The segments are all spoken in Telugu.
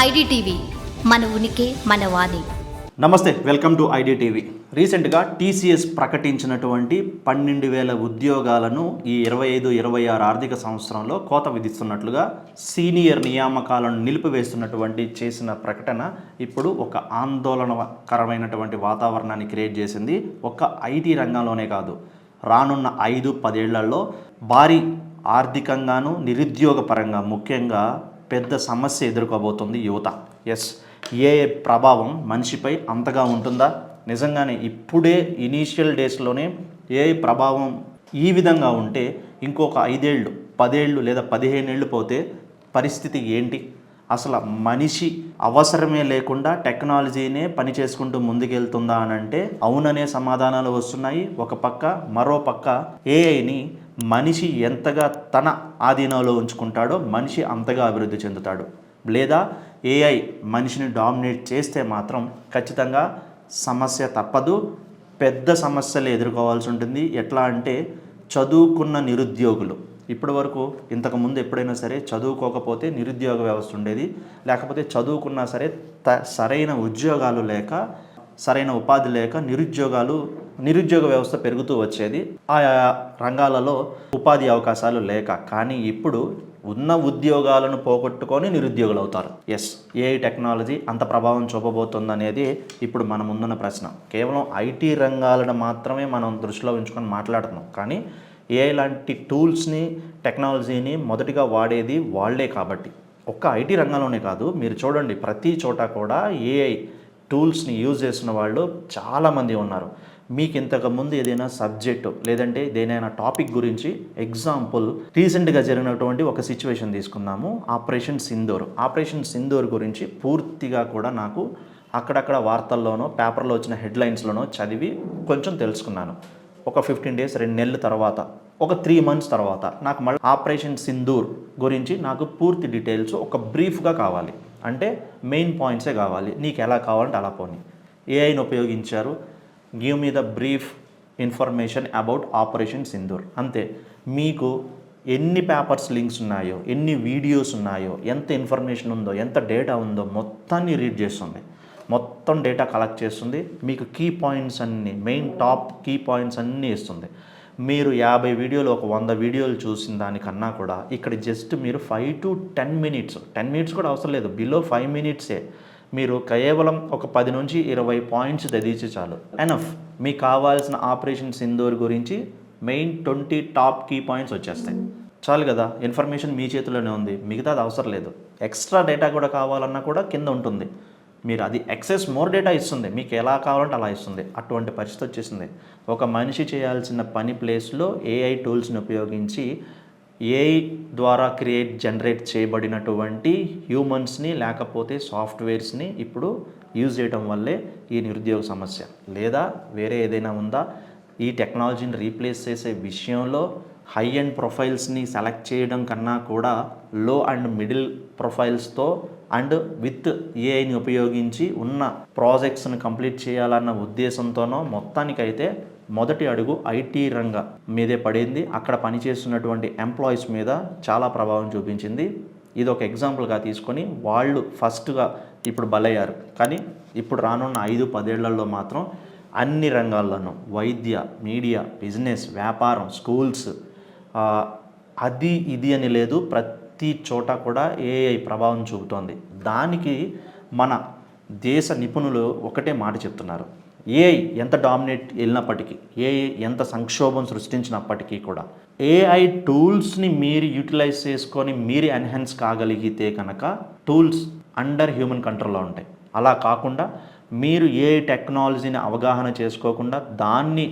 ఐడిటీవీ మన ఉనికి మన వాణి. నమస్తే వెల్కమ్ టు ఐడిటీవీ. రీసెంట్గా టీసీఎస్ ప్రకటించినటువంటి పన్నెండు వేల ఉద్యోగాలను ఈ ఇరవై ఐదు ఇరవై ఆరు ఆర్థిక సంవత్సరంలో కోత విధిస్తున్నట్లుగా సీనియర్ నియామకాలను నిలిపివేస్తున్నటువంటి చేసిన ప్రకటన ఇప్పుడు ఒక ఆందోళనకరమైనటువంటి వాతావరణాన్ని క్రియేట్ చేసింది ఒక్క ఐటీ రంగంలోనే కాదు. రానున్న ఐదు పదేళ్ళలో భారీ ఆర్థికంగాను నిరుద్యోగ పరంగా ముఖ్యంగా పెద్ద సమస్య ఎదుర్కోబోతుంది యువత. ఎస్ ఏ ప్రభావం మనిషిపై అంతగా ఉంటుందా? నిజంగానే ఇప్పుడే ఇనీషియల్ డేస్లోనే ఏ ప్రభావం ఈ విధంగా ఉంటే ఇంకొక ఐదేళ్ళు పదేళ్ళు లేదా పదిహేనేళ్ళు పోతే పరిస్థితి ఏంటి? అసలు మనిషి అవసరమే లేకుండా టెక్నాలజీనే పని చేసుకుంటూ ముందుకెళ్తుందా అని అంటే అవుననే సమాధానాలు వస్తున్నాయి. ఒక పక్క మరో పక్క ఏఐని మనిషి ఎంతగా తన ఆధీనంలో ఉంచుకుంటాడో మనిషి అంతగా అభివృద్ధి చెందుతాడు. లేదా ఏఐ మనిషిని డామినేట్ చేస్తే మాత్రం ఖచ్చితంగా సమస్య తప్పదు. పెద్ద సమస్యలు ఎదుర్కోవాల్సి ఉంటుంది. ఎట్లా అంటే చదువుకున్న నిరుద్యోగులు. ఇప్పటి వరకు ఇంతకుముందు ఎప్పుడైనా సరే చదువుకోకపోతే నిరుద్యోగ వ్యవస్థ ఉండేది. లేకపోతే చదువుకున్నా సరే త సరైన ఉద్యోగాలు లేక సరైన ఉపాధి లేక నిరుద్యోగాలు నిరుద్యోగ వ్యవస్థ పెరుగుతూ వచ్చేది. ఆయా రంగాలలో ఉపాధి అవకాశాలు లేక. కానీ ఇప్పుడు ఉన్న ఉద్యోగాలను పోగొట్టుకొని నిరుద్యోగులు అవుతారు. ఎస్ ఏఐ టెక్నాలజీ అంత ప్రభావం చూపబోతుంది అనేది ఇప్పుడు మన ముందున్న ప్రశ్న. కేవలం ఐటీ రంగాలను మాత్రమే మనం దృష్టిలో ఉంచుకొని మాట్లాడుతున్నాం. కానీ ఏఐ లాంటి టూల్స్ని టెక్నాలజీని మొదటిగా వాడేది వాళ్ళే కాబట్టి. ఒక్క ఐటీ రంగంలోనే కాదు మీరు చూడండి ప్రతి చోట కూడా ఏఐ టూల్స్ని యూజ్ చేస్తున్న వాళ్ళు చాలామంది ఉన్నారు. మీకు ఇంతకుముందు ఏదైనా సబ్జెక్టు లేదంటే దేనైనా టాపిక్ గురించి ఎగ్జాంపుల్ రీసెంట్గా జరిగినటువంటి ఒక సిచ్యువేషన్ తీసుకుందాము. ఆపరేషన్ సింధూర్. ఆపరేషన్ సింధూర్ గురించి పూర్తిగా కూడా నాకు అక్కడక్కడ వార్తల్లోనో పేపర్లో వచ్చిన హెడ్లైన్స్లోనో చదివి కొంచెం తెలుసుకున్నాను. ఒక ఫిఫ్టీన్ డేస్ రెండు నెలల తర్వాత ఒక త్రీ మంత్స్ తర్వాత నాకు మళ్ళీ ఆపరేషన్ సింధూర్ గురించి నాకు పూర్తి డీటెయిల్స్ ఒక బ్రీఫ్గా కావాలి. అంటే మెయిన్ పాయింట్సే కావాలి. నీకు ఎలా కావాలంటే అలా పోని. ఏఐని ఉపయోగించారు. Give me the brief information about operation Sindoor అంతే. మీకు ఎన్ని పేపర్స్ లింక్స్ ఉన్నాయో ఎన్ని వీడియోస్ ఉన్నాయో ఎంత ఇన్ఫర్మేషన్ ఉందో ఎంత డేటా ఉందో మొత్తాన్ని రీడ్ చేస్తుంది. మొత్తం డేటా కలెక్ట్ చేస్తుంది. మీకు కీ పాయింట్స్ అన్నీ మెయిన్ టాప్ కీ పాయింట్స్ అన్నీ ఇస్తుంది. మీరు యాభై వీడియోలు ఒక వంద వీడియోలు చూసిన దానికన్నా కూడా ఇక్కడ జస్ట్ మీరు five to ten minutes ten minutes కూడా అవసరం లేదు. బిలో ఫైవ్ మినిట్సే మీరు కేవలం ఒక పది నుంచి ఇరవై పాయింట్స్ తెదిచి చాలు. ఎనఫ్ మీకు కావాల్సిన ఆపరేషన్ సింధూర్ గురించి main twenty top key points వచ్చేస్తాయి. చాలు కదా. ఇన్ఫర్మేషన్ మీ చేతిలోనే ఉంది. మిగతాది అవసరం లేదు. ఎక్స్ట్రా డేటా కూడా కావాలన్నా కూడా కింద ఉంటుంది. మీరు అది ఎక్సెస్ మోర్ డేటా ఇస్తుంది. మీకు ఎలా కావాలంటే అలా ఇస్తుంది. అటువంటి పరిస్థితి వచ్చేసింది. ఒక మనిషి చేయాల్సిన పని ప్లేస్లో ఏఐ టూల్స్ని ఉపయోగించి ఏఐ ద్వారా క్రియేట్ జనరేట్ చేయబడినటువంటి హ్యూమన్స్ని లేకపోతే సాఫ్ట్వేర్స్ని ఇప్పుడు యూజ్ చేయడం వల్లే ఈ నిరుద్యోగ సమస్య. లేదా వేరే ఏదైనా ఉందా? ఈ టెక్నాలజీని రీప్లేస్ చేసే విషయంలో హై అండ్ ప్రొఫైల్స్ని సెలెక్ట్ చేయడం కన్నా కూడా లో అండ్ మిడిల్ ప్రొఫైల్స్తో అండ్ విత్ ఏఐని ఉపయోగించి ఉన్న ప్రాజెక్ట్స్ని కంప్లీట్ చేయాలన్న ఉద్దేశంతోనో మొత్తానికైతే మొదటి అడుగు ఐటీ రంగ మీదే పడింది. అక్కడ పనిచేస్తున్నటువంటి ఎంప్లాయీస్ మీద చాలా ప్రభావం చూపించింది. ఇది ఒక ఎగ్జాంపుల్గా తీసుకొని వాళ్ళు ఫస్ట్గా ఇప్పుడు బలయ్యారు. కానీ ఇప్పుడు రానున్న ఐదు పదేళ్ళలో మాత్రం అన్ని రంగాల్లోనూ వైద్య మీడియా బిజినెస్ వ్యాపారం స్కూల్స్ అది ఇది అని లేదు. ప్రతి చోట కూడా ఏఐ ప్రభావం చూపుతోంది. దానికి మన దేశ నిపుణులు ఒకటే మాట చెప్తున్నారు. ఏఐ ఎంత డామినేట్ వెళ్ళినప్పటికీ ఏఐ ఎంత సంక్షోభం సృష్టించినప్పటికీ కూడా ఏఐ టూల్స్ని మీరు యూటిలైజ్ చేసుకొని మీరు ఎన్హాన్స్ కాగలిగితే కనుక టూల్స్ అండర్ హ్యూమన్ కంట్రోల్లో ఉంటాయి. అలా కాకుండా మీరు ఏ టెక్నాలజీని అవగాహన చేసుకోకుండా దాన్ని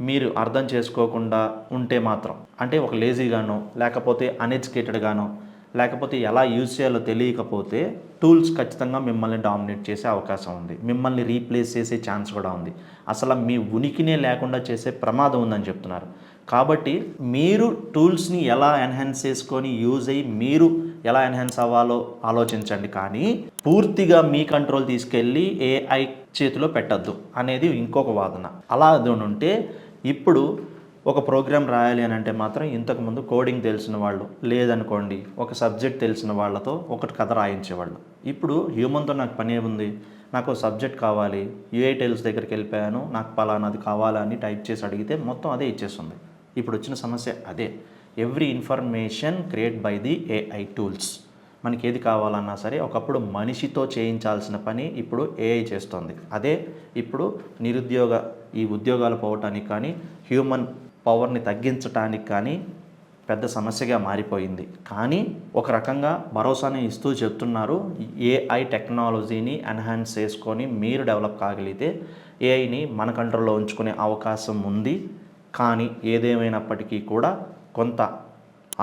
మీరు అర్థం చేసుకోకుండా ఉంటే మాత్రం అంటే ఒక లేజీగానో లేకపోతే అన్ఎడ్యుకేటెడ్గానో లేకపోతే ఎలా యూజ్ చేయాలో తెలియకపోతే టూల్స్ ఖచ్చితంగా మిమ్మల్ని డామినేట్ చేసే అవకాశం ఉంది. మిమ్మల్ని రీప్లేస్ చేసే ఛాన్స్ కూడా ఉంది. అసలు మీ ఉనికినే లేకుండా చేసే ప్రమాదం ఉందని చెప్తున్నారు. కాబట్టి మీరు టూల్స్ని ఎలా ఎన్హాన్స్ చేసుకొని యూజ్ అయ్యి మీరు ఎలా ఎన్హాన్స్ అవ్వాలో ఆలోచించండి. కానీ పూర్తిగా మీ కంట్రోల్ తీసుకెళ్ళి ఏఐ చేతిలో పెట్టద్దు అనేది ఇంకొక వాదన. అలా అది ఉంటే ఇప్పుడు ఒక ప్రోగ్రామ్ రాయాలి అని అంటే మాత్రం ఇంతకుముందు కోడింగ్ తెలిసిన వాళ్ళు లేదనుకోండి ఒక సబ్జెక్ట్ తెలిసిన వాళ్ళతో ఒకటి కథ రాయించేవాళ్ళు. ఇప్పుడు హ్యూమన్తో నాకు పని ఉంది నాకు సబ్జెక్ట్ కావాలి యూఐటెల్స్ దగ్గరికి వెళ్ళిపోయాను నాకు పలానాది కావాలని టైప్ చేసి అడిగితే మొత్తం అదే ఇచ్చేస్తుంది. ఇప్పుడు వచ్చిన సమస్య అదే. Every information create by the AI tools. మనకి ఏది కావాలన్నా సరే ఒకప్పుడు మనిషితో చేయించాల్సిన పని ఇప్పుడు ఏఐ చేస్తుంది. అదే ఇప్పుడు నిరుద్యోగ ఈ ఉద్యోగాలు పోవటానికి కానీ హ్యూమన్ పవర్ని తగ్గించటానికి కానీ పెద్ద సమస్యగా మారిపోయింది. కానీ ఒక రకంగా భరోసాని ఇస్తూ చెప్తున్నారు. ఏఐ టెక్నాలజీని ఎన్హాన్స్ చేసుకొని మీరు డెవలప్ కాగలిగితే ఏఐని మన కంట్రోల్లో ఉంచుకునే అవకాశం ఉంది. కానీ ఏదేమైనప్పటికీ కూడా కొంత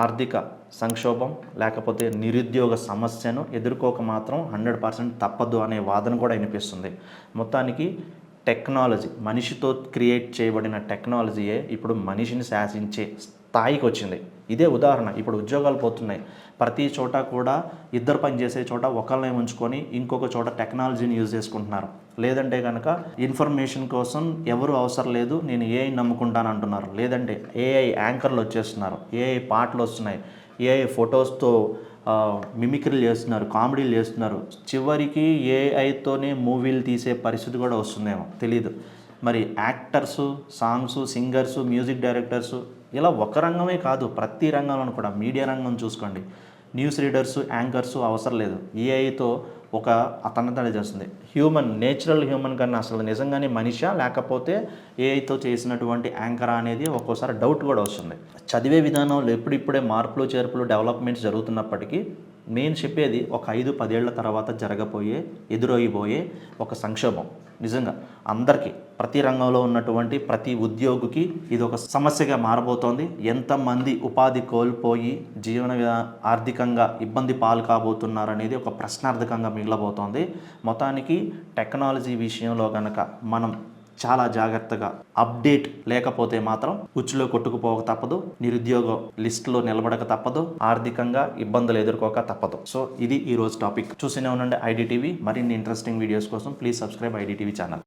ఆర్థిక సంక్షోభం లేకపోతే నిరుద్యోగ సమస్యను ఎదుర్కోక మాత్రం హండ్రెడ్ పర్సెంట్ తప్పదు అనే వాదన కూడా వినిపిస్తుంది. మొత్తానికి టెక్నాలజీ మనిషితో క్రియేట్ చేయబడిన టెక్నాలజీయే ఇప్పుడు మనిషిని శాసించే స్థాయికి వచ్చింది. ఇదే ఉదాహరణ. ఇప్పుడు ఉద్యోగాలు పోతున్నాయి. ప్రతి చోట కూడా ఇద్దరు పని చేసే చోట ఒకళ్ళని ఉంచుకొని ఇంకొక చోట టెక్నాలజీని యూజ్ చేసుకుంటున్నారు. లేదంటే కనుక ఇన్ఫర్మేషన్ కోసం ఎవరు అవసరం లేదు నేను ఏఐ నమ్ముకుంటాను అంటున్నారు. లేదంటే ఏఐ యాంకర్లు వచ్చేస్తున్నారు. ఏఐ పాటలు వస్తున్నాయి. ఏఐ ఫొటోస్తో మిమిక్రీలు చేస్తున్నారు కామెడీలు చేస్తున్నారు. చివరికి ఏఐతోనే మూవీలు తీసే పరిస్థితి కూడా వస్తుందేమో తెలియదు మరి actors songs singers music directors ఇలా ఒక రంగమే కాదు ప్రతి రంగంలో కూడా మీడియా రంగం చూసుకోండి. న్యూస్ రీడర్సు యాంకర్సు అవసరం లేదు. ఏఐతో ఒక అతనితోనే చేస్తుంది. హ్యూమన్ నేచురల్ హ్యూమన్ కన్నా అసలు నిజంగానే మనిషా? లేకపోతే ఏఐతో చేసినటువంటి యాంకర్ అనేది ఒక్కోసారి డౌట్ కూడా వస్తుంది. చదివే విధానంలో ఎప్పుడిప్పుడే మార్పులు చేర్పులు డెవలప్మెంట్స్ జరుగుతున్నప్పటికీ నేను చెప్పేది ఒక ఐదు పదేళ్ళ తర్వాత జరగబోయే ఎదురయ్యబోయే ఒక సంక్షోభం. నిజంగా అందరికీ ప్రతి రంగంలో ఉన్నటువంటి ప్రతి ఉద్యోగికి ఇది ఒక సమస్యగా మారబోతోంది. ఎంతమంది ఉపాధి కోల్పోయి జీవన ఆర్థికంగా ఇబ్బంది పాలు కాబోతున్నారనేది ఒక ప్రశ్నార్థకంగా మిగిలబోతోంది. మొత్తానికి టెక్నాలజీ విషయంలో కనుక మనం చాలా జాగ్రత్తగా అప్డేట్ లేకపోతే మాత్రం ఉచ్చులో కొట్టుకుపోక తప్పదు నిరుద్యోగ లిస్టులో నిలబడక తప్పదు ఆర్థికంగా ఇబ్బందులు ఎదుర్కోక తప్పదు. సో ఇది ఈ రోజు టాపిక్. చూసినే ఉండండి ఐడిటీవీ మరిన్ని ఇంట్రెస్టింగ్ వీడియోస్ కోసం ప్లీజ్ సబ్స్క్రైబ్ ఐడిటీవీ ఛానల్.